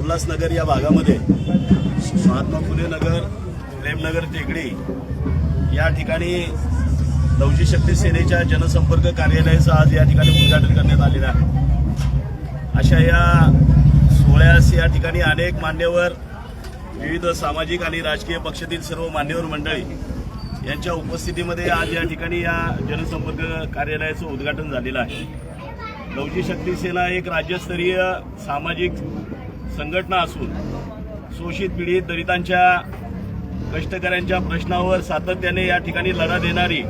उल्हासनगर या भागामध्ये महात्मा फुले नगर प्रेमनगर टेकडी या ठिकाणी नवजी शक्ती सेनेच्या जनसंपर्क कार्यालयाचं आज या ठिकाणी उद्घाटन करण्यात आलेलं आहे. अशा या सोहळ्यास या ठिकाणी अनेक मान्यवर विविध सामाजिक आणि राजकीय पक्षातील सर्व मान्यवर मंडळी यांच्या उपस्थितीमध्ये आज या ठिकाणी या जनसंपर्क कार्यालयाचं उद्घाटन झालेलं आहे. लवजी शक्ती सेना एक राज्यस्तरीय सामाजिक संघटना असून शोषित पीडित दलितांच्या कष्टकऱ्यांच्या प्रश्नावर सातत्याने या ठिकाणी लढा देणारी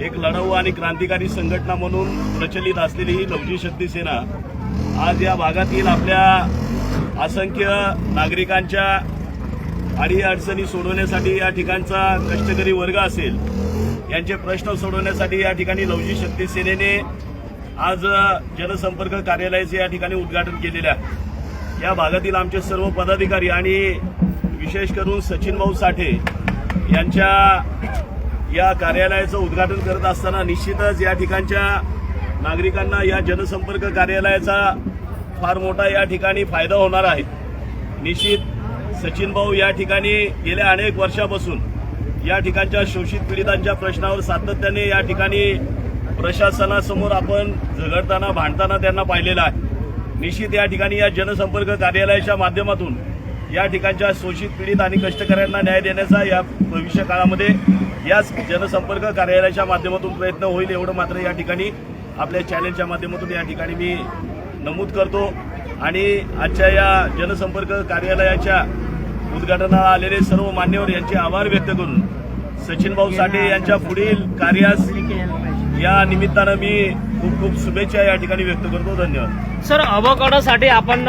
एक लढाऊ आणि क्रांतिकारी संघटना म्हणून प्रचलित असलेली ही लवजी शक्ती सेना आज या भागातील आपल्या असंख्य नागरिकांच्या अडी अडचणी सोडवण्यासाठी या ठिकाणचा कष्टकरी वर्ग असेल यांचे प्रश्न सोडवण्यासाठी या ठिकाणी लवजी शक्ती सेनेने आज जनसंपर्क कार्यालयाचे या ठिकाणी उद्घाटन केलेले आहे. या भागातील आमचे सर्व पदाधिकारी आणि विशेष करून सचिन भाऊ साठे यांच्या या कार्यालयाचं उद्घाटन करत असताना निश्चितच या ठिकाणच्या नागरिकांना या जनसंपर्क कार्यालयाचा फार मोठा या ठिकाणी फायदा होणार आहे. निश्चित सचिन भाऊ या ठिकाणी गेल्या अनेक वर्षापासून या ठिकाणच्या शोषित पीडितांच्या प्रश्नावर सातत्याने या ठिकाणी प्रशासनासमोर आपण झगडताना भांडताना त्यांना पाहिलेलं आहे. निश्चित या ठिकाणी या जनसंपर्क कार्यालयाच्या माध्यमातून या ठिकाणच्या शोषित पीडित आणि कष्टकऱ्यांना न्याय देण्याचा या भविष्य काळामध्ये याच जनसंपर्क कार्यालयाच्या माध्यमातून प्रयत्न होईल एवढं मात्र या ठिकाणी आपल्या चॅनेलच्या माध्यमातून या ठिकाणी मी नमूद करतो. आणि आजच्या या जनसंपर्क कार्यालयाच्या उद्घाटनाला आलेले सर्व मान्यवर यांचे आभार व्यक्त करून सचिन भाऊ साठे यांच्या पुढील कार्यास या निमित्तानं मी खूप खूप शुभेच्छा या ठिकाणी व्यक्त करतो. धन्यवाद. सर अवकाडासाठी आपण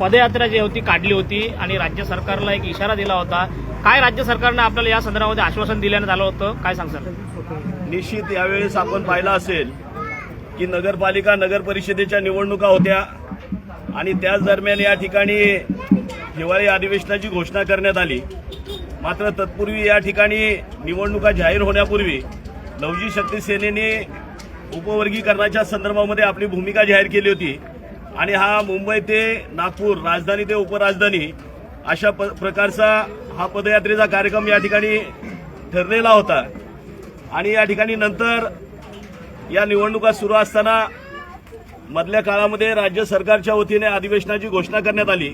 पदयात्रा जी होती काढली होती आणि राज्य सरकारला एक इशारा दिला होता. काय राज्य सरकारने आपल्याला या संदर्भामध्ये आश्वासन दिल्यानं आलं होतं? काय सांगसाल निश्चित यावेळेस आपण पाहिलं असेल की नगरपालिका नगर परिषदेच्या निवडणुका होत्या आणि त्याच दरम्यान या ठिकाणी हिवाळी अधिवेशनाची घोषणा करण्यात आली. मात्र तत्पूर्वी या ठिकाणी निवडणुका जाहीर होण्यापूर्वी नवजी शक्ती सेनेने उपवर्गीकरणाच्या संदर्भामध्ये आपली भूमिका जाहीर केली होती. आणि हा मुंबई ते नागपूर राजधानी ते उपराजधानी अशा प प्रकारचा हा पदयात्रेचा कार्यक्रम या ठिकाणी ठरलेला होता. आणि या ठिकाणी नंतर या निवडणुका सुरू असताना मधल्या काळामध्ये राज्य सरकारच्या वतीने अधिवेशनाची घोषणा करण्यात आली.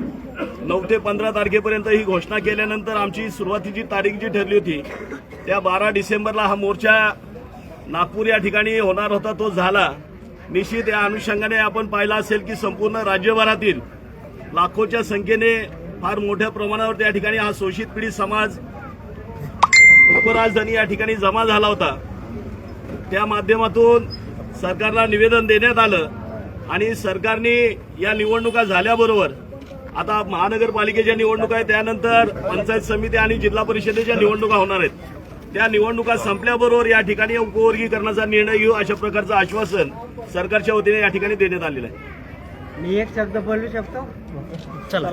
नऊ ते पंधरा तारखेपर्यंत ही घोषणा केल्यानंतर आमची सुरुवातीची तारीख जी ठरली होती त्या बारा डिसेंबरला हा मोर्चा नागपूर या ठिकाणी होणार होता तो झाला. निश्चित या अनुषंगाने आपण पाहिलं असेल की संपूर्ण राज्यभरातील लाखोच्या संख्येने फार मोठ्या प्रमाणावर त्या ठिकाणी हा शोषित पीडित समाज उपराजधानी या ठिकाणी जमा झाला होता. त्या माध्यमातून सरकारला निवेदन देण्यात आलं आणि सरकारने या निवडणुका झाल्याबरोबर आता महानगरपालिकेच्या निवडणुका आहेत त्यानंतर पंचायत समिती आणि जिल्हा परिषदेच्या निवडणुका होणार आहेत. त्या निवडणुका संपल्याबरोबर या ठिकाणी उपवर्गीकरणाचा निर्णय घेऊ अशा प्रकारचं आश्वासन सरकारच्या वतीने या ठिकाणी देण्यात आलेलं आहे. मी एक शब्द बोलू शकतो? चला.